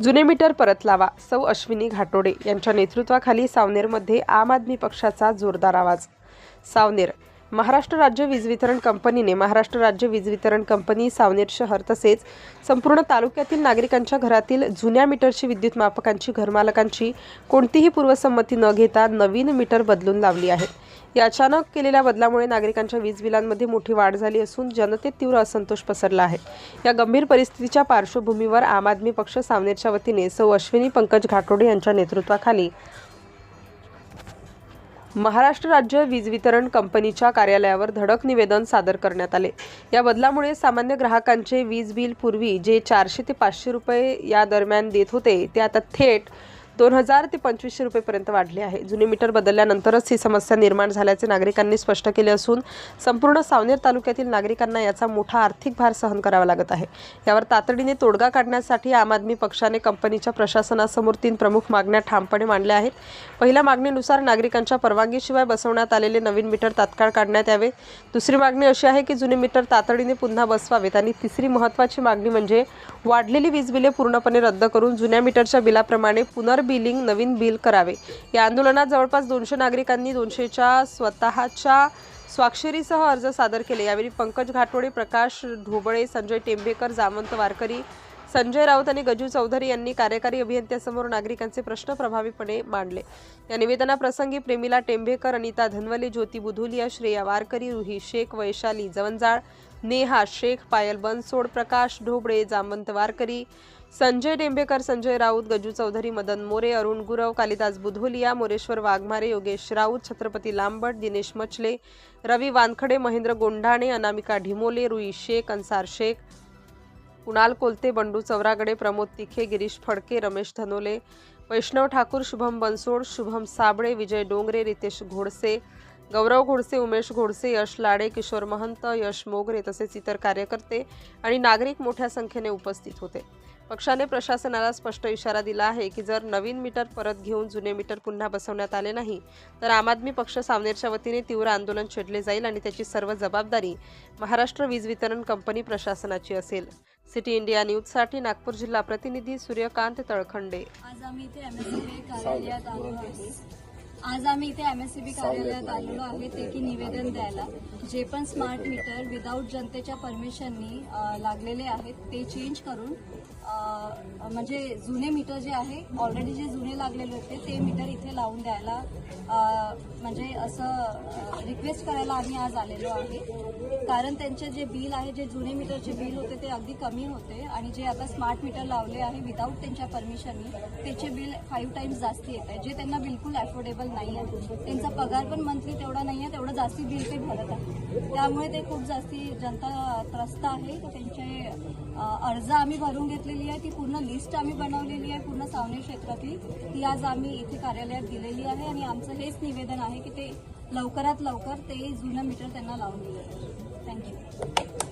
जुने मीटर परत लावा. सौ अश्विनी घाटोडे यांच्या नेतृत्वाखाली सावनेरमध्ये आम आदमी पक्षाचा जोरदार आवाज. सावनेर महाराष्ट्र राज्य वीज वितरण कंपनीने महाराष्ट्र राज्य वीज वितरण कंपनी सावनेर शहर तसेच संपूर्ण तालुक्यातील नागरिकांच्या घरातील जुन्या मीटरची विद्युत मापकांची घरमालकांची कोणतीही पूर्वसंमती न घेता नवीन मीटर बदलून लावली आहे. या अचानक केलेल्या बदलामुळे नागरिकांच्या वीज बिलांमध्ये मोठी वाढ झाली असून जनतेत तीव्र असंतोष पसरला आहे. या गंभीर परिस्थितीच्या पार्श्वभूमीवर आम आदमी पक्ष सावनेरच्या वतीने सौ अश्विनी पंकज घाटोडे यांच्या नेतृत्वाखाली महाराष्ट्र राज्य वीज वितरण कंपनीच्या कार्यालयावर धडक निवेदन सादर करण्यात आले. या बदलामुळे सामान्य ग्राहकांचे वीज बिल पूर्वी जे चारशे ते पाचशे रुपये या दरम्यान देत होते ते आता थेट दोन हजार ते पंचवीसशे रुपयेपर्यंत वाढले आहे. जुने मीटर बदलल्यानंतरच ही समस्या निर्माण झाल्याचे नागरिकांनी स्पष्ट केले असून संपूर्ण सावनेर तालुक्यातील नागरिकांना याचा मोठा आर्थिक भार सहन करावा लागत आहे. यावर तातडीने तोडगा काढण्यासाठी आम आदमी पक्षाने कंपनीच्या प्रशासनासमोर तीन प्रमुख मागण्या ठामपणे मांडल्या आहेत. पहिल्या मागणीनुसार नागरिकांच्या परवानगीशिवाय बसवण्यात आलेले नवीन मीटर तात्काळ काढण्यात यावे. दुसरी मागणी अशी आहे की जुने मीटर तातडीने पुन्हा बसवावेत. आणि तिसरी महत्त्वाची मागणी म्हणजे वाढलेली वीज बिले पूर्णपणे रद्द करून जुन्या मीटरच्या बिलाप्रमाणे पुनर्बि बिलिंग नवीन बिल करावे. या आंदोलनात जवळपास दोनशे नागरिकांनी दोनशेच्या स्वतःच्या स्वाक्षरीसह अर्ज सादर केले. यावेळी पंकज घाटोडे प्रकाश ढोबळे संजय टेंबेकर जामंत वारकरी संजय राऊत आणि गजू चौधरी यांनी कार्यकारी अभियंत्यासमोर नागरिकांचे प्रश्न प्रभावीपणे मांडले. या निवेदनाप्रसंगी प्रेमिला टेंभेकर अनिता धनवले ज्योती बुधुलिया श्रेया वारकरी रुही शेख वैशाली जवंजाळ नेहा शेख पायल बनसोड प्रकाश ढोबळे जामंत वारकरी संजय टेंभेकर संजय राऊत गजू चौधरी मदन मोरे अरुण गुरव कालिदास बुधोलिया मोरेश्वर वाघमारे योगेश राऊत छत्रपती लांबट दिनेश मचले रवी वानखडे महेंद्र गोंढाणे अनामिका ढिमोले रुई शेख अन्सार शेख कुणाल कोलते बंडू चौरागडे प्रमोद तिखे गिरीश फडके रमेश धनोले वैष्णव ठाकूर शुभम बनसोड शुभम साबळे विजय डोंगरे रितेश घोडसे गौरव घोडसे उमेश घोडसे यश लाडे किशोर महंत यश मोगरे तसेच इतर कार्यकर्ते आणि नागरिक मोठ्या संख्येने उपस्थित होते. पक्षाने प्रशासनाला स्पष्ट इशारा दिला आहे की जर नवीन मीटर परत घेऊन जुने मीटर पुन्हा बसवण्यात आले नाही तर आम आदमी पक्ष सावनेरच्या वतीने तीव्र आंदोलन छेडले जाईल आणि त्याची सर्व जबाबदारी महाराष्ट्र वीज वितरण कंपनी प्रशासनाची असेल. सिटी इंडिया न्यूजसाठी नागपूर जिल्हा प्रतिनिधी सूर्यकांत तळखंडे. आज आम्ही इथे आज आम्ही इथे एमएससीबी कार्यालयात आलेलो आहे. ते की निवेदन द्यायला. जे पण स्मार्ट मीटर विदाऊट जनतेच्या परमिशननी लागलेले आहेत ते चेंज करून म्हणजे जुने मीटर जे आहे ऑलरेडी जे जुने लागलेले होते ते मीटर इथे लावून द्यायला म्हणजे असं रिक्वेस्ट करायला आम्ही आज आलेलो आहे. कारण त्यांचे जे बिल आहे जे जुने मीटरचे बिल होते ते अगदी कमी होते. आणि जे आता स्मार्ट मीटर लावले आहे विदाऊट त्यांच्या परमिशननी त्याचे बिल फाईव्ह टाइम्स जास्ती येत आहे. जे त्यांना बिलकुल अफोर्डेबल नाही आहे त्यांचा पगार पण मंथली तेवढा नाही आहे तेवढं जास्ती बिल ते भरत आहे. त्यामुळे ते खूप जास्ती जनता त्रस्त आहे. तर त्यांचे अर्ज आम्ही भरून घेतलेली आहे. ती पूर्ण लिस्ट आम्ही बनवलेली आहे पूर्ण सावनेर क्षेत्रातली. ती आज आम्ही इथे कार्यालयात दिलेली आहे आणि आमचं हेच निवेदन आहे की ते लवकरात लवकर ते जुनं मीटर त्यांना लावून दिलं थँक्यू